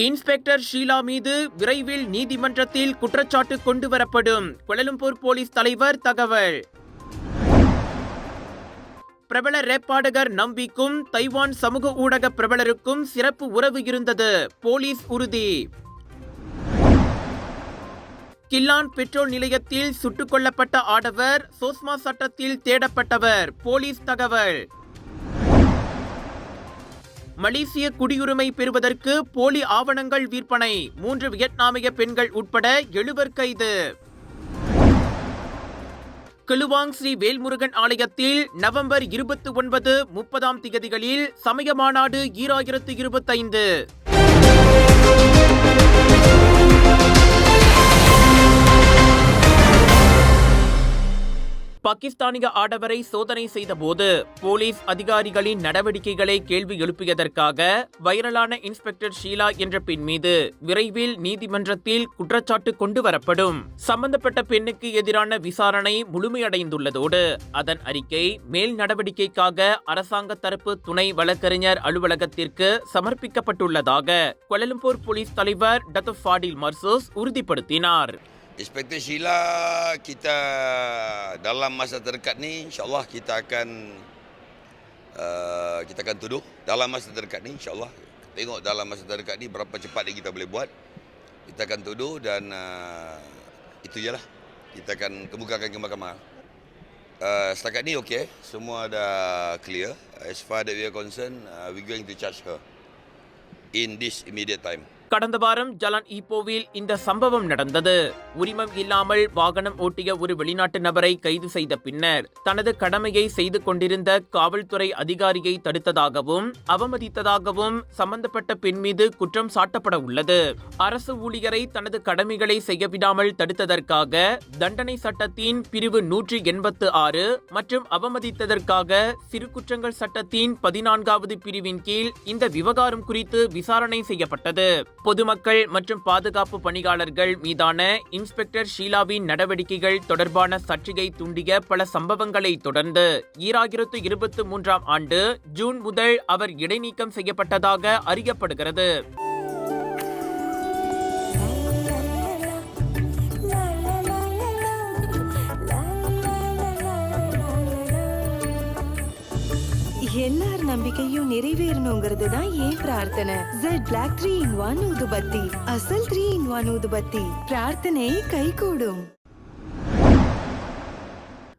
Inspector Sheila மீது விரைவில் நீதிமன்றத்தில் குற்றச்சாட்டு கொண்டு வரப்படும் கோலலம்பூர் போலீஸ் தலைவர் தகவல். பிரபல ரேப்பாடகர் நம்பிக்கும் தைவான் சமூக ஊடக பிரபலருக்கும் சிறப்பு உறவு இருந்தது. போலீஸ் உறுதி. கில்லான் பெட்ரோல் நிலையத்தில் சுட்டுக் கொல்லப்பட்ட ஆடவர் சோஸ்மா சட்டத்தில் தேடப்பட்டவர் போலீஸ் தகவல். மலேசிய குடியுரிமை பெறுவதற்கு போலி ஆவணங்கள் விற்பனை. மூன்று வியட்நாமிய பெண்கள் உட்பட எழுவர் கைது. கிளுவாங் ஸ்ரீ வேல்முருகன் ஆலயத்தில் நவம்பர் இருபத்தி ஒன்பது முப்பதாம் திகதிகளில் சமய மாநாடு ஈராயிரத்து இருபத்தைந்து. பாகிஸ்தானிய ஆடவரை சோதனை செய்தபோது போலீஸ் அதிகாரிகளின் நடவடிக்கைகளை கேள்வி எழுப்பியதற்காக வைரலான இன்ஸ்பெக்டர் ஷீலா என்ற பெண் மீது விரைவில் நீதிமன்றத்தில் குற்றச்சாட்டு கொண்டு வரப்படும். சம்பந்தப்பட்ட பெண்ணுக்கு எதிரான விசாரணை முழுமையடைந்துள்ளதோடு அதன் அறிக்கை மேல் நடவடிக்கைக்காக அரசாங்க தரப்பு துணை வழக்கறிஞர் அலுவலகத்திற்கு சமர்ப்பிக்கப்பட்டுள்ளதாக கொலலம்பூர் போலீஸ் தலைவர் டத்து ஃபாடில் மர்சூஸ் உறுதிப்படுத்தினார். Inspektor Sheila kita dalam masa terdekat ni insyaallah kita akan uh, kita akan tuduh. Dalam masa terdekat ni insyaallah tengok dalam masa terdekat ni berapa cepat yang kita boleh buat. Kita akan tuduh dan uh, itu je lah. Kita akan kemukakan ke mahkamah. Uh, setakat ni okey. Semua dah clear. As far that we are concerned uh, we going to charge her in this immediate time கடந்த வாரம் ஜலான் ஈப்போவில் இந்த சம்பவம் நடந்தது. உரிமம் இல்லாமல் வாகனம் ஓட்டிய ஒரு வெளிநாட்டு நபரை கைது செய்த பின்னர் தனது கடமையை செய்து கொண்டிருந்த காவல்துறை அதிகாரியை தடுத்ததாகவும் அவமதித்ததாகவும் சம்பந்தப்பட்ட பெண் மீது குற்றம் சாட்டப்பட உள்ளது. அரசு ஊழியரை தனது கடமைகளை செய்யவிடாமல் தடுத்ததற்காக தண்டனை சட்டத்தின் பிரிவு நூற்றி எண்பத்து ஆறு மற்றும் அவமதித்ததற்காக சிறு குற்றங்கள் சட்டத்தின் பதினான்காவது பிரிவின் கீழ் இந்த விவகாரம் குறித்து விசாரணை செய்யப்பட்டது. பொதுமக்கள் மற்றும் பாதுகாப்பு பணியாளர்கள் மீதான இன்ஸ்பெக்டர் ஷீலாவின் நடவடிக்கைகள் தொடர்பான சர்ச்சையை தூண்டிய பல சம்பவங்களை தொடர்ந்து ஈராயிரத்து இருபத்தி மூன்றாம் ஆண்டு ஜூன் முதல் அவர் இடைநீக்கம் செய்யப்பட்டதாக அறியப்படுகிறது. எல்லார் நம்பிக்கையும் நிறைவேறணுங்கிறது தான் ஏன் பிரார்த்தனை? Jet black three in one ஊதுபத்தி. அசல் த்ரீ இன் ஒன் ஊதுபத்தி. பிரார்த்தனை கைகூடும்.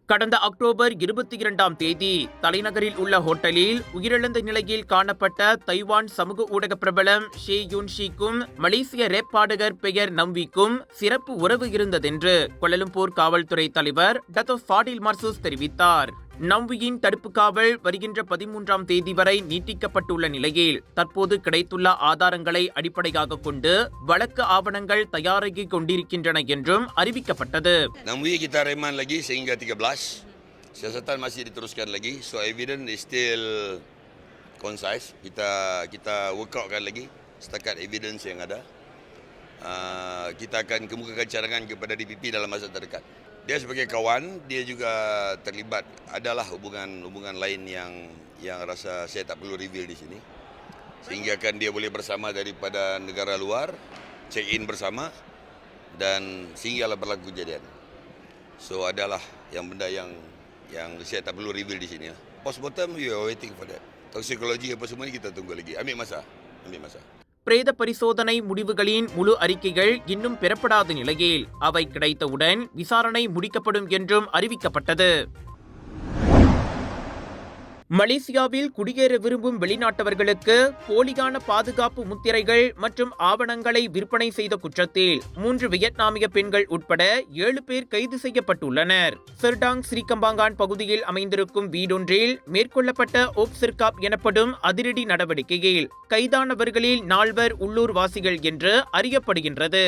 கடந்த அக்டோபர் இருபத்தி இரண்டாம் தேதி தலைநகரில் உள்ள ஹோட்டலில் உயிரிழந்த நிலையில் காணப்பட்ட தைவான் சமூக ஊடக பிரபலம் ஷே யூன் ஷீக்கும் மலேசிய ரேப் பாடகர் பெயர் நம்விக்கும் சிறப்பு உறவு இருந்ததென்று கொலலும்பூர் காவல்துறை தலைவர் டத்தோ ஃபாடில் மர்சூஸ் தெரிவித்தார். நம்பியின் தடுப்பு காவல் வருகின்ற பதிமூன்றாம் தேதி வரை நீட்டிக்கப்பட்டுள்ள நிலையில் தற்போது கிடைத்துள்ள ஆதாரங்களை அடிப்படையாக கொண்டு வழக்கு ஆவணங்கள் தயாராகி கொண்டிருக்கின்றன என்றும் அறிவிக்கப்பட்டது Siasatan masih diteruskan lagi so evidence is still concise kita kita work out kan lagi setakat evidence yang ada Uh, kita akan kemukakan cadangan kepada DPP dalam masa terdekat. Dia sebagai kawan, dia juga terlibat. Adalah hubungan-hubungan lain yang yang rasa saya tak perlu reveal di sini. Sehingga kan dia boleh bersama daripada negara luar, check in bersama dan sehinggalah berlaku kejadian. So adalah yang benda yang yang saya tak perlu reveal di sini lah. Postmortem we are waiting for that. Toksikologi apa semua ni kita tunggu lagi. Ambil masa. Ambil masa. பிரேத பரிசோதனை முடிவுகளின் முழு அறிக்கைகள் இன்னும் பெறப்படாத நிலையில் அவை கிடைத்தவுடன் விசாரணை முடிக்கப்படும் என்றும் அறிவிக்கப்பட்டது. மலேசியாவில் குடியேற விரும்பும் வெளிநாட்டவர்களுக்கு போலியான பாதுகாப்பு முத்திரைகள் மற்றும் ஆவணங்களை விற்பனை செய்த குற்றத்தில் மூன்று வியட்நாமிய பெண்கள் உட்பட ஏழு பேர் கைது செய்யப்பட்டுள்ளனர். செர்டாங் ஸ்ரீகம்பாங்கான் பகுதியில் அமைந்திருக்கும் வீடொன்றில் மேற்கொள்ளப்பட்ட ஓப் சிர்காப் எனப்படும் அதிரடி நடவடிக்கையில் கைதானவர்களில் நால்வர் உள்ளூர் வாசிகள் என்று அறியப்படுகின்றது.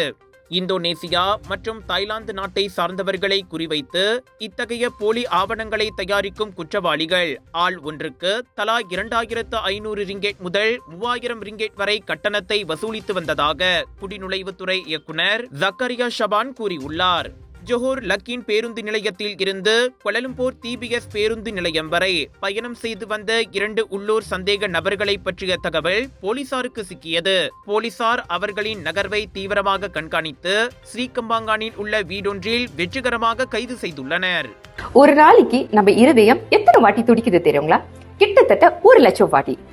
இந்தோனேசியா மற்றும் தாய்லாந்து நாட்டை சார்ந்தவர்களை குறிவைத்து இத்தகைய போலி ஆவணங்களை தயாரிக்கும் குற்றவாளிகள் ஆள் ஒன்றுக்கு தலா இரண்டாயிரத்து ஐநூறு ரிங்கெட் முதல் மூவாயிரம் ரிங்கெட் வரை கட்டணத்தை வசூலித்து வந்ததாக குடிநுழைவுத்துறை இயக்குனர் ஜக்கரியா ஷபான் கூறியுள்ளார். ஜொஹோர் லக்கின் பேருந்து நிலையத்தில் இருந்து கொலலும்பூர் டிபிஎஸ் பேருந்து நிலையம் வரை பயணம் செய்து வந்த இரண்டு உள்ளூர் சந்தேக நபர்களை பற்றிய தகவல் போலீசாருக்கு சிக்கியது. போலீசார் அவர்களின் நகர்வை தீவிரமாக கண்காணித்து ஸ்ரீகம்பாங்கானில் உள்ள வீடொன்றில் வெற்றிகரமாக கைது செய்துள்ளனர். ஒரு நாளைக்கு நம்ம இருதயம் எத்தனை வாட்டி துடிக்குது தெரியுங்களா? கிட்டத்தட்ட ஒரு லட்சம் வாட்டி.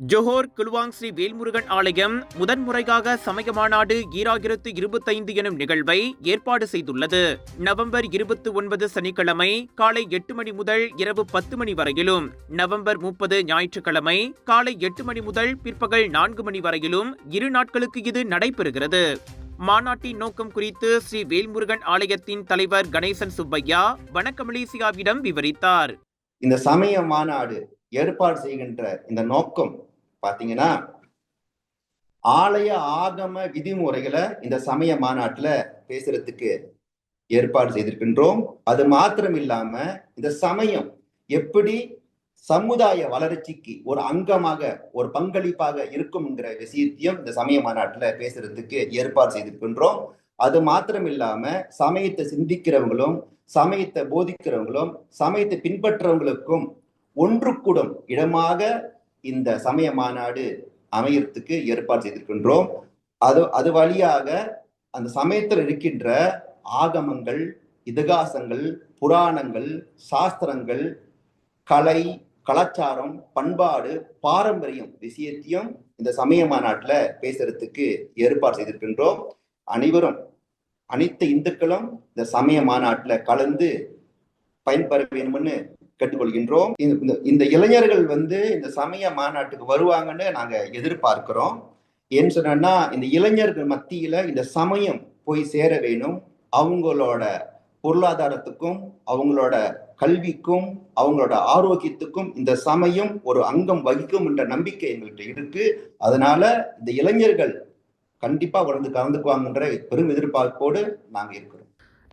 ஜொஹோர் குலுவாங் ஸ்ரீ வேல்முருகன் ஆலயம் முதன்முறையாக சமய மாநாடு ஈராயிரத்து இருபத்தைந்து எனும் நிகழ்வை ஏற்பாடு செய்துள்ளது. நவம்பர் இருபத்தி ஒன்பது சனிக்கிழமை காலை எட்டு மணி முதல் இரவு பத்து மணி வரையிலும் நவம்பர் முப்பது ஞாயிற்றுக்கிழமை காலை எட்டு மணி முதல் பிற்பகல் நான்கு மணி வரையிலும் இரு நாட்களுக்கு இது நடைபெறுகிறது. மாநாட்டின் நோக்கம் குறித்து ஸ்ரீ வேல்முருகன் ஆலயத்தின் தலைவர் கணேசன் சுப்பையா வணக்கமலேசியாவிடம் விவரித்தார். இந்த சமய மாநாடு ஏற்பாடு செய்கின்ற இந்த நோக்கம் பாத்தீங்கன்னா ஆலய ஆகம விதிமுறைகளை இந்த சமய மாநாட்டுல பேசுறதுக்கு ஏற்பாடு செய்திருக்கின்றோம். அது மாத்திரம் இல்லாம இந்த சமயம் எப்படி சமுதாய வளர்ச்சிக்கு ஒரு அங்கமாக ஒரு பங்களிப்பாக இருக்கும்ங்கிற விஷயத்தையும் இந்த சமய மாநாட்டுல பேசுறதுக்கு ஏற்பாடு செய்திருக்கின்றோம். அது மாத்திரம் இல்லாம சமயத்தை சிந்திக்கிறவங்களும் சமயத்தை போதிக்கிறவங்களும் சமயத்தை பின்பற்றவங்களுக்கும் ஒன்று கூடும் இடமாக இந்த சமய மாநாடு அமையறதுக்கு ஏற்பாடு செய்திருக்கின்றோம். அது அது வழியாக அந்த சமயத்தில் இருக்கின்ற ஆகமங்கள் இதிகாசங்கள் புராணங்கள் சாஸ்திரங்கள் கலை கலாச்சாரம் பண்பாடு பாரம்பரியம் விஷயத்தையும் இந்த சமய மாநாட்டில் பேசுறதுக்கு ஏற்பாடு செய்திருக்கின்றோம். அனைவரும் அனைத்து இந்துக்களும் இந்த சமய மாநாட்டில் கலந்து பயன்பெற வேணும்னு கேட்டுக்கொள்கின்றோம். இந்த- இந்த- இந்த இளைஞர்கள் வந்து இந்த சமய மாநாட்டுக்கு வருவாங்கன்னு நாங்க எதிர்பார்க்கிறோம். ஏன்னு சொன்னா இந்த இளைஞர்கள் மத்தியில இந்த சமயம் போய் சேர வேணும். அவங்களோட பொருளாதாரத்துக்கும் அவங்களோட கல்விக்கும் அவங்களோட ஆரோக்கியத்துக்கும் இந்த சமயம் ஒரு அங்கம் வகிக்கும் என்ற நம்பிக்கை எங்கள்கிட்ட இருக்கு. அதனால இந்த இளைஞர்கள் கண்டிப்பா வந்து கலந்துக்குவாங்கன்ற பெரும் எதிர்பார்ப்போடு நாங்க இருக்கிறோம்.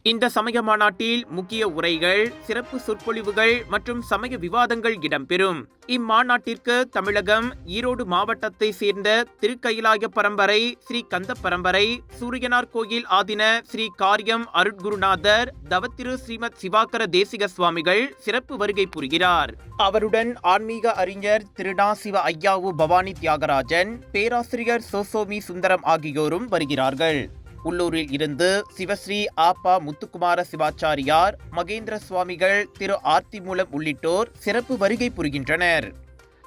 இந்த சமய மாநாட்டில் முக்கிய உரைகள் சிறப்பு சொற்பொழிவுகள் மற்றும் சமய விவாதங்கள் இடம்பெறும். இம்மாநாட்டிற்கு தமிழகம் ஈரோடு மாவட்டத்தை சேர்ந்த திருக்கயிலாய பரம்பரை ஸ்ரீ கந்த பரம்பரை சூரியனார் கோயில் ஆதின ஸ்ரீ காரியம் அருட்குருநாதர் தவத்திரு ஸ்ரீமத் சிவாக்கர தேசிக சுவாமிகள் சிறப்பு வருகை புரிகிறார். அவருடன் ஆன்மீக அறிஞர் திருடா சிவ ஐயாவு பவானி தியாகராஜன் பேராசிரியர் சோசோமி சுந்தரம் ஆகியோரும் வருகிறார்கள். உள்ளூரில் இருந்து சிவஸ்ரீ ஆப்பா முத்துக்குமார சிவாச்சாரியார் மகேந்திர சுவாமிகள் திரு ஆர்த்திமூலம் உள்ளிட்டோர் சிறப்பு வருகை புரிகின்றனர்.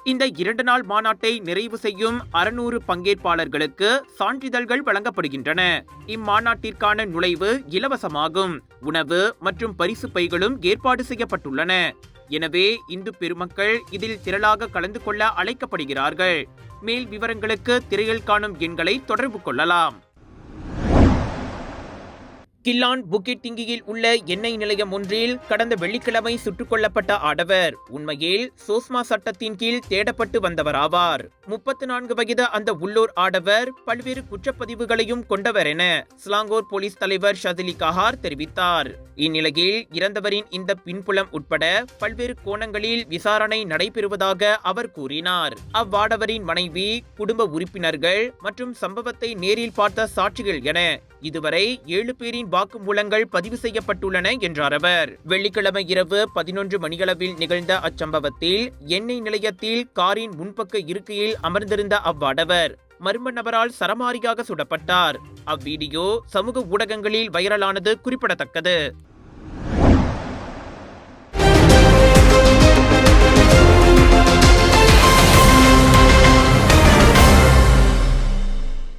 இந்த இரண்டு நாள் மாநாட்டை நிறைவு செய்யும் அறுநூறு பங்கேற்பாளர்களுக்கு சான்றிதழ்கள் வழங்கப்படுகின்றன. இம்மாநாட்டிற்கான நுழைவு இலவசமாகும். உணவு மற்றும் பரிசு பைகளும் ஏற்பாடு செய்யப்பட்டுள்ளன. எனவே இந்து பெருமக்கள் இதில் திரளாக கலந்து கொள்ள அழைக்கப்படுகிறார்கள். மேல் விவரங்களுக்கு திரையில் காணும் எண்களை தொடர்பு கொள்ளலாம். கில்லான் புக்கிட் திங்கியில் உள்ள எண்ணெய் நிலையம் ஒன்றில் கடந்த வெள்ளிக்கிழமை சுட்டுக் கொல்லப்பட்ட ஆடவர். உண்மையில் சோஸ்மா சட்டத்தின் கீழ் தேடப்பட்டு வந்தவராவார். முப்பத்து நான்கு வயது அந்த உள்ளூர் ஆடவர் பல்வேறு குற்றப்பதிவுகளையும் கொண்டவர் என ஸ்லாங்கோர் போலீஸ் தலைவர் ஷதிலி கஹார் தெரிவித்தார். இந்நிலையில் இறந்தவரின் இந்த பின்புலம் உட்பட பல்வேறு கோணங்களில் விசாரணை நடைபெறுவதாக அவர் கூறினார். அவ்வாடவரின் மனைவி குடும்ப உறுப்பினர்கள் மற்றும் சம்பவத்தை நேரில் பார்த்த சாட்சிகள் என இதுவரை ஏழு பேரின் வாக்குமூலங்கள் பதிவு செய்யப்பட்டுள்ளன என்றார் அவர். வெள்ளிக்கிழமை இரவு பதினொன்று மணியளவில் நிகழ்ந்த அச்சம்பவத்தில் எண்ணெய் நிலையத்தில் காரின் முன்பக்க இருக்கையில் அமர்ந்திருந்த அவ்வாடவர் மர்ம நபரால் சரமாரியாக சுடப்பட்டார். அவ்வீடியோ சமூக ஊடகங்களில் வைரலானது குறிப்பிடத்தக்கது.